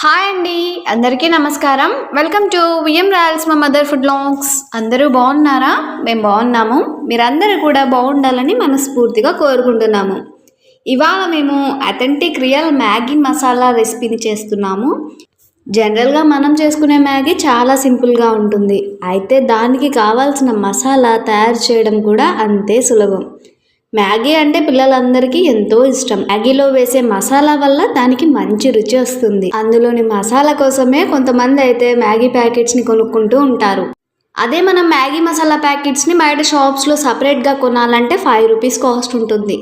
Hi అండి అందరికీ నమస్కారం. వెల్కమ్ టు విఎం రాయల్స్ మా మదర్ ఫుడ్ లాంగ్స్ అందరూ బాగున్నారా? మేము బాగున్నాము. మీరందరూ కూడా బాగుండాలని మనస్ఫూర్తిగా కోరుకుంటున్నాము. ఇవాళ మేము అథెంటిక్ రియల్ మ్యాగీ మసాలా రెసిపీని చేస్తున్నాము. జనరల్గా మనం చేసుకునే మ్యాగీ చాలా సింపుల్గా ఉంటుంది. అయితే దానికి కావాల్సిన మసాలా తయారు చేయడం కూడా అంతే సులభం. మ్యాగీ అంటే పిల్లలందరికీ ఎంతో ఇష్టం. మ్యాగీలో వేసే మసాలా వల్ల దానికి మంచి రుచి వస్తుంది. అందులోని మసాలా కోసమే కొంతమంది అయితే మ్యాగీ ప్యాకెట్స్ని కొనుక్కుంటూ ఉంటారు. అదే మనం మ్యాగీ మసాలా ప్యాకెట్స్ని బయట షాప్స్లో సపరేట్గా కొనాలంటే ఫైవ్ రూపీస్ కాస్ట్ ఉంటుంది.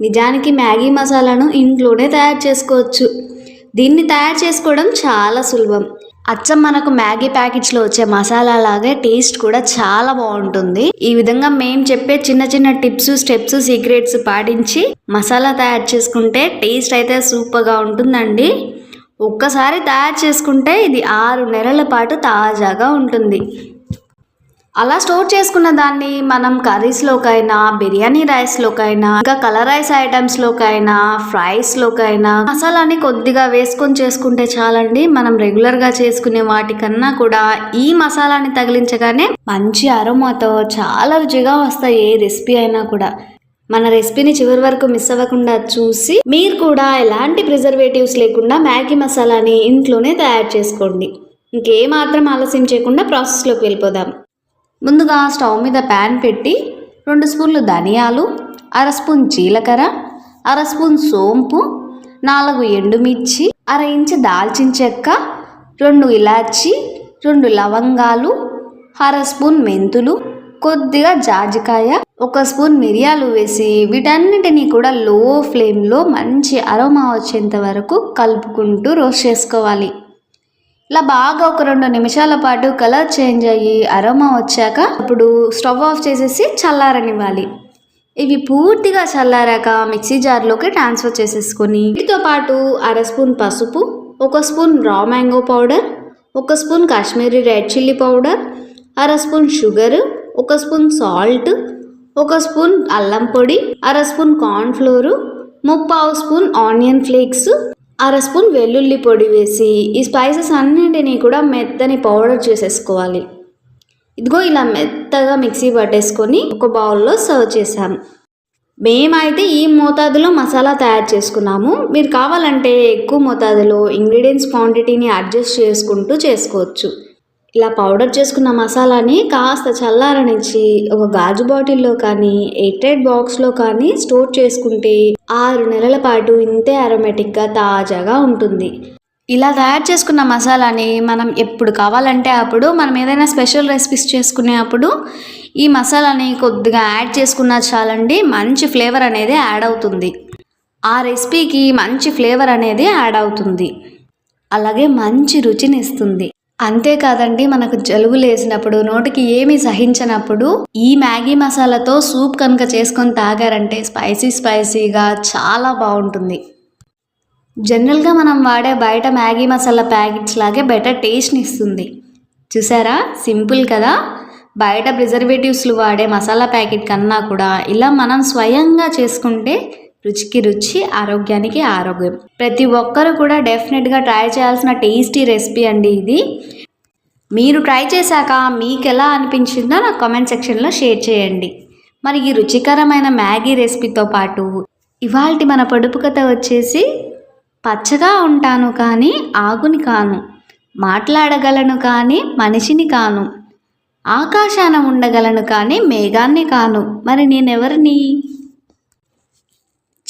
నిజానికి మ్యాగీ మసాలాను ఇంట్లోనే తయారు చేసుకోవచ్చు. దీన్ని తయారు చేసుకోవడం చాలా సులభం. అచ్చం మనకు మ్యాగీ ప్యాకెట్స్లో వచ్చే మసాలా లాగే టేస్ట్ కూడా చాలా బాగుంటుంది. ఈ విధంగా మేము చెప్పే చిన్న చిన్న టిప్స్ స్టెప్స్ సీక్రెట్స్ పాటించి మసాలా తయారు చేసుకుంటే టేస్ట్ అయితే సూపర్గా ఉంటుందండి. ఒక్కసారి తయారు చేసుకుంటే ఇది ఆరు నెలల పాటు తాజాగా ఉంటుంది. అలా స్టోర్ చేసుకున్న దాన్ని మనం కర్రీస్లోకైనా బిర్యానీ రైస్లోకైనా ఇంకా కలర్ రైస్ ఐటమ్స్లోకైనా ఫ్రైస్లోకైనా మసాలాని కొద్దిగా వేసుకొని చేసుకుంటే చాలండి. మనం రెగ్యులర్గా చేసుకునే వాటికన్నా కూడా ఈ మసాలాని తగిలించగానే మంచి అరోమాతో చాలా రుచిగా వస్తాయి ఏ రెసిపీ అయినా కూడా. మన రెసిపీని చివరి వరకు మిస్ అవ్వకుండా చూసి మీరు కూడా ఎలాంటి ప్రిజర్వేటివ్స్ లేకుండా మ్యాగీ మసాలాని ఇంట్లోనే తయారు చేసుకోండి. ఇంకేమాత్రం ఆలస్యం చేయకుండా ప్రాసెస్లోకి వెళ్ళిపోదాం. ముందుగా స్టవ్ మీద ప్యాన్ పెట్టి రెండు స్పూన్లు ధనియాలు అర స్పూన్ జీలకర్ర అర స్పూన్ సోంపు నాలుగు ఎండుమిర్చి అర ఇంచు దాల్చిన చెక్క రెండు ఇలాచి రెండు లవంగాలు అర స్పూన్ మెంతులు కొద్దిగా జాజికాయ ఒక స్పూన్ మిరియాలు వేసి వీటన్నిటిని కూడా లో ఫ్లేమ్లో మంచి అరోమా వచ్చేంత వరకు కలుపుకుంటూ రోస్ట్ చేసుకోవాలి. ఇలా బాగా ఒక రెండు నిమిషాల పాటు కలర్ చేంజ్ అయ్యి అరోమా వచ్చాక అప్పుడు స్టవ్ ఆఫ్ చేసేసి చల్లారనివ్వాలి. ఇవి పూర్తిగా చల్లారాక మిక్సీ జార్లోకి ట్రాన్స్ఫర్ చేసేసుకొని వీటితో పాటు అర స్పూన్ పసుపు ఒక స్పూన్ రా మ్యాంగో పౌడర్ ఒక spoon Kashmiri red chilli powder అర స్పూన్ షుగర్ ఒక స్పూన్ సాల్ట్ ఒక స్పూన్ అల్లం పొడి అర స్పూన్ కార్న్ఫ్లోరు ముప్పావు స్పూన్ ఆనియన్ ఫ్లేక్స్ అర స్పూన్ వెల్లుల్లి పొడి వేసి ఈ స్పైసెస్ అన్నింటినీ కూడా మెత్తని పౌడర్ చేసేసుకోవాలి. ఇదిగో ఇలా మెత్తగా మిక్సీ పట్టేసుకొని ఒక బౌల్లో సర్వ్ చేసాం మేమైతే ఈ మోతాదులో మసాలా తయారు చేసుకున్నాము. మీరు కావాలంటే ఎక్కువ మోతాదులో ఇంగ్రీడియంట్స్ క్వాంటిటీని అడ్జస్ట్ చేసుకుంటూ చేసుకోవచ్చు. ఇలా పౌడర్ చేసుకున్న మసాలాని కాస్త చల్లారనిచ్చి ఒక గాజు బాటిల్లో కానీ ఎయిటెడ్ బాక్స్లో కానీ స్టోర్ చేసుకుంటే ఆరు నెలల పాటు ఇంతే అరోమేటిక్గా తాజాగా ఉంటుంది. ఇలా తయారు చేసుకున్న మసాలాని మనం ఎప్పుడు కావాలంటే అప్పుడు మనం ఏదైనా స్పెషల్ రెసిపీస్ చేసుకునే అప్పుడు ఈ మసాలాని కొద్దిగా యాడ్ చేసుకున్నా చాలండి మంచి ఫ్లేవర్ అనేది యాడ్ అవుతుంది. ఆ రెసిపీకి మంచి ఫ్లేవర్ అనేది యాడ్ అవుతుంది. అలాగే మంచి రుచిని ఇస్తుంది. అంతేకాదండి మనకు జలుబు లేసినప్పుడు నోటికి ఏమి సహించినప్పుడు ఈ మ్యాగీ మసాలాతో సూప్ కనుక చేసుకొని తాగారంటే స్పైసీ స్పైసీగా చాలా బాగుంటుంది. జనరల్గా మనం వాడే బయట మ్యాగీ మసాలా ప్యాకెట్స్ లాగే బెటర్ టేస్ట్ని ఇస్తుంది. చూసారా? సింపుల్ కదా? బయట ప్రిజర్వేటివ్స్లు వాడే మసాలా ప్యాకెట్ కన్నా కూడా ఇలా మనం స్వయంగా చేసుకుంటే రుచికి రుచి ఆరోగ్యానికి ఆరోగ్యం. ప్రతి ఒక్కరు కూడా డెఫినెట్గా ట్రై చేయాల్సిన టేస్టీ రెసిపీ అండి ఇది. మీరు ట్రై చేశాక మీకు ఎలా అనిపించిందో నాకు కామెంట్ సెక్షన్లో షేర్ చేయండి. మరి ఈ రుచికరమైన మ్యాగీ రెసిపీతో పాటు ఇవాళ మన పొడుపు కథ వచ్చేసి పచ్చగా ఉంటాను కానీ ఆగుని కాను మాట్లాడగలను కానీ మనిషిని కాను ఆకాశాన ఉండగలను కానీ మేఘాన్ని కాను. మరి నేనెవరిని?